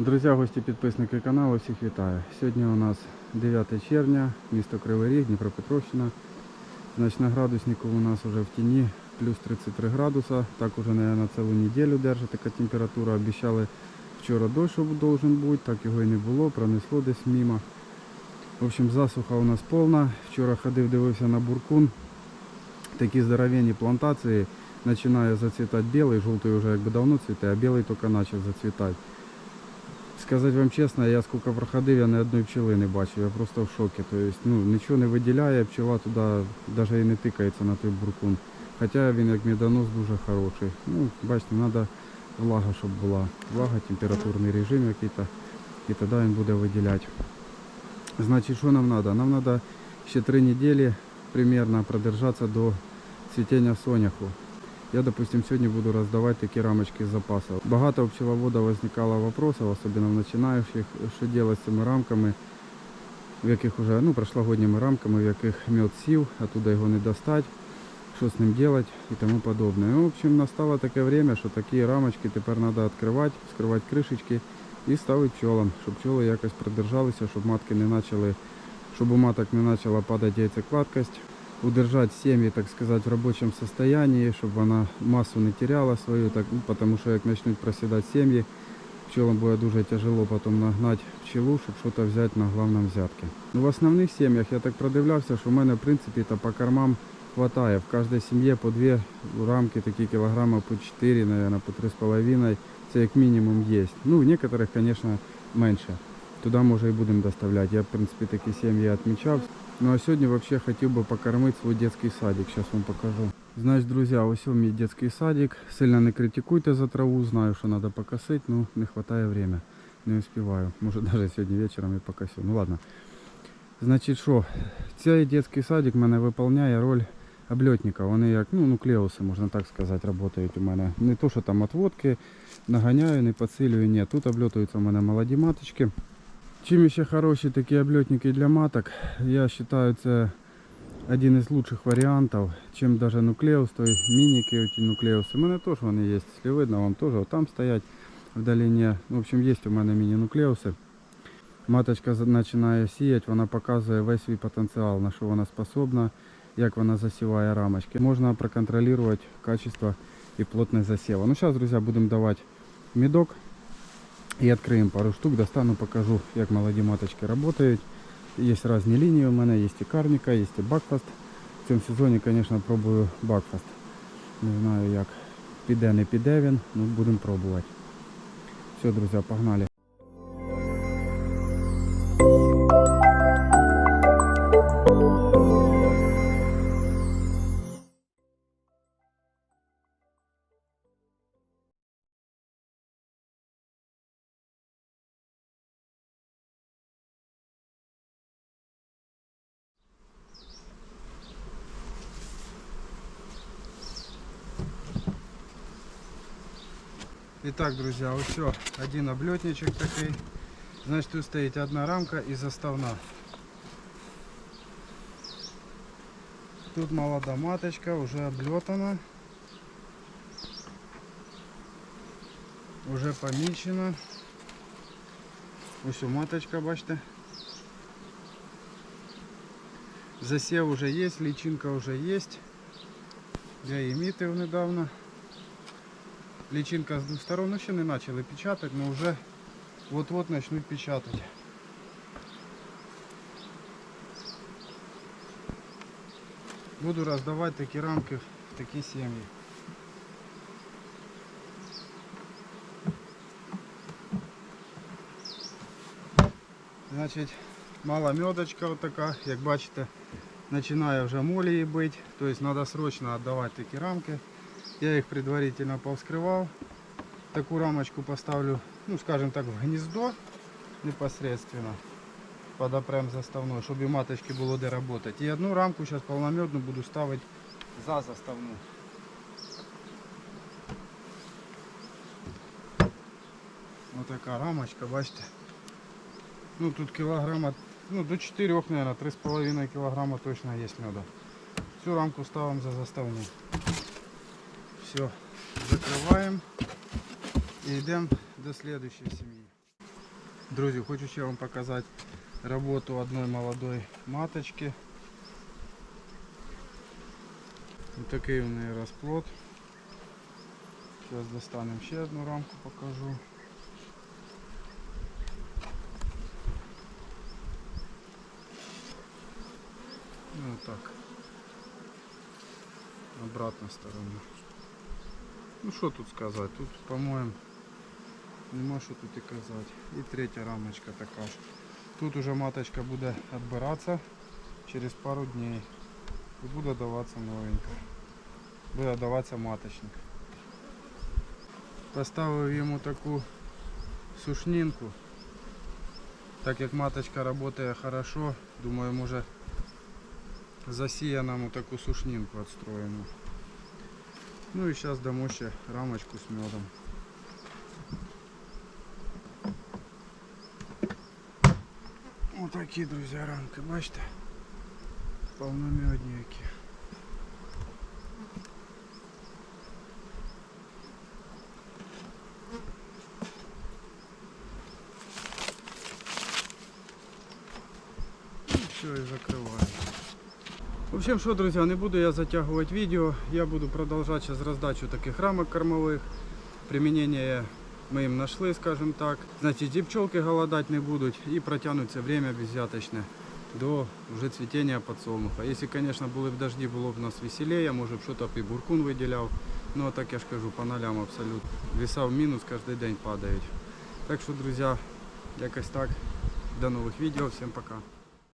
Друзі, гості, підписники каналу, всіх вітаю. Сьогодні у нас 9 червня, місто Кривий Ріг, Дніпропетровщина. Значить, на градуснику у нас вже в тіні плюс 33 градуса. Так уже, наверное, цілу неділю держить така температура. Обіцяли вчора дощ должен бути, так його і не було, пронесло десь мимо. В общем, засуха у нас повна. Вчора ходив, дивився на буркун. Такі здоровенні плантації. Починає зацвітати білий, жовтий вже якби давно цвіте, а білий тільки почав зацвітати. Сказати вам чесно, я скільки проходив, я ні одної пчели не бачив, я просто в шокі. Тобто, ну, нічого не виділяє, пчела туди навіть і не тикається на той буркун. Хоча він як медонос дуже хороший. Ну, бачите, треба влага, щоб була. Влага, температурний режим який-то, і тоді він буде виділяти. Значить, що нам треба? Нам треба ще три неділі примерно продержатися до цвітіння соняху. Я, допустим, сьогодні буду роздавати такі рамочки з запасу. Багато у пчеловода возникало вопросов, особенно в начинающих, що делать з цими рамками, в яких уже, ну, прошлогодніми рамками, в яких мед сів, оттуда його не достать, що з ним делать і тому подобне. Ну, в общем, настало таке время, що такі рамочки тепер треба відкривати, вскривати кришечки і ставити пчелам, щоб пчоли якось продержалися, щоб матки не почали, щоб у маток не почала падати яйцекладкость удержать семьи, так сказать, в рабочем состоянии, чтобы она массу не теряла свою, так, ну, потому что як начнут проседать семьи, пчелам будет дуже тяжело потом нагнать пчелу, щоб щось взяти на главном взятке. Ну, в основних сім'ях я так продивлявся, що в мене в принципі то по кормам хватає. В кожній сім'ї по дві рамки, такі кілограма по 4, наверное, по 3,5. Це як мінімум є. Ну, в некоторых, конечно, менше. Туди може і будемо доставляти. Я, в принципі, такі сім'ї відмічав. Ну а сьогодні вообще хотів би покормити свій дитячий садик. Зараз вам покажу. Значить, друзі, ось у мій дитячий садик. Сильно не критикуйте за траву, знаю, що треба покосити, ну не вистачає время. Не успіваю. Може навіть сьогодні вечором і покосю. Ну ладно. Значить що, цей дитячий садик мене виконує роль обльотника. Вони як ну, нуклеуси, можна так сказати, працюють у мене. Не то, що там отводки, наганяю, не підсилюю, ні. Тут обльотуються у мене молоді маточки. Чим ще хороші такі обльотники для маток, я вважаю, це один із лучших варіантів, чим даже нуклеус, той мініки, ті нуклеуси. У мене теж вони є, якщо видно, вам теж там стоять в долині. В общем, є у мене міні-нуклеуси. Маточка за- починає сіяти, вона показує весь свій потенціал, на що вона способна, як вона засіває рамочки. Можна проконтролювати качество і плотність засіву. Ну, зараз, друзі, будемо давати медок. И откроем пару штук, достану, покажу, як молоді маточки працюють. Є різні лінії у мене, є і карніка, є і бакфаст. В цьому сезоні, звісно, пробую бакфаст. Не знаю як піде, не піде він, ну будемо пробувати. Все, друзі, погнали. Итак, друзья, вот все, один облетничек такой. Значит, тут стоит одна рамка и заставна. Тут молода маточка, уже облетана. Уже помічена. Ось у маточка, бачите. Засев уже есть, личинка уже есть. Я її мітив недавно. Личинка з двох сторон, ну ще не почали печатати, але вже от-от почнуть печатати. Буду роздавати такі рамки в такі сім'ї. Значить, мала медочка от така, як бачите, починає вже молії бити, тобто треба срочно віддавати такі рамки. Я их предварительно повскрывал. Такую рамочку поставлю, ну скажем так, в гнездо непосредственно. Подопрем заставной, чтобы и маточки было где работать. И одну рамку сейчас полномедную буду ставить за заставную. Вот такая рамочка, бачите. Ну тут килограмма, ну до 4, наверное, 3,5 килограмма точно есть меда. Всю рамку ставим за заставную. Все, закрываем и идем до следующей семьи. Друзі, хочу ще вам показати роботу одної молодої маточки. Ось такий у неї розплод. Зараз достанемо ще одну рамку, покажу. Ну так. Обратна сторона. Ну що тут сказати? Тут, по-моєму, нема що тут і казати. І третя рамочка така ж. Тут уже маточка буде відбиратися через пару днів. І буде даватися новенька. Буде даватися маточник. Поставив йому таку сушнинку. Так як маточка працює хорошо, думаю, може засіє нам таку сушнинку відстроєну. Ну і зараз дамо ще рамочку з медом. Отакі, друзі, рамки, бачите? Повномедні які. Ну, все, і закриваємо. В общем, что, друзья, не буду я затягивать видео. Я буду продолжать сейчас раздачу таких рамок кормовых. Применение мы им нашли, скажем так. Значит, и пчелки голодать не будут. И протянуться время безвяточне до уже цветения подсолнуха. Если, конечно, були б дожди, було б у нас веселее. Может, что-то б і буркун виділяв. Ну, а так я ж кажу, по нолям абсолютно. Веса в мінус кожен день падають. Так що, друзі, якось так. До нових відео. Всім пока.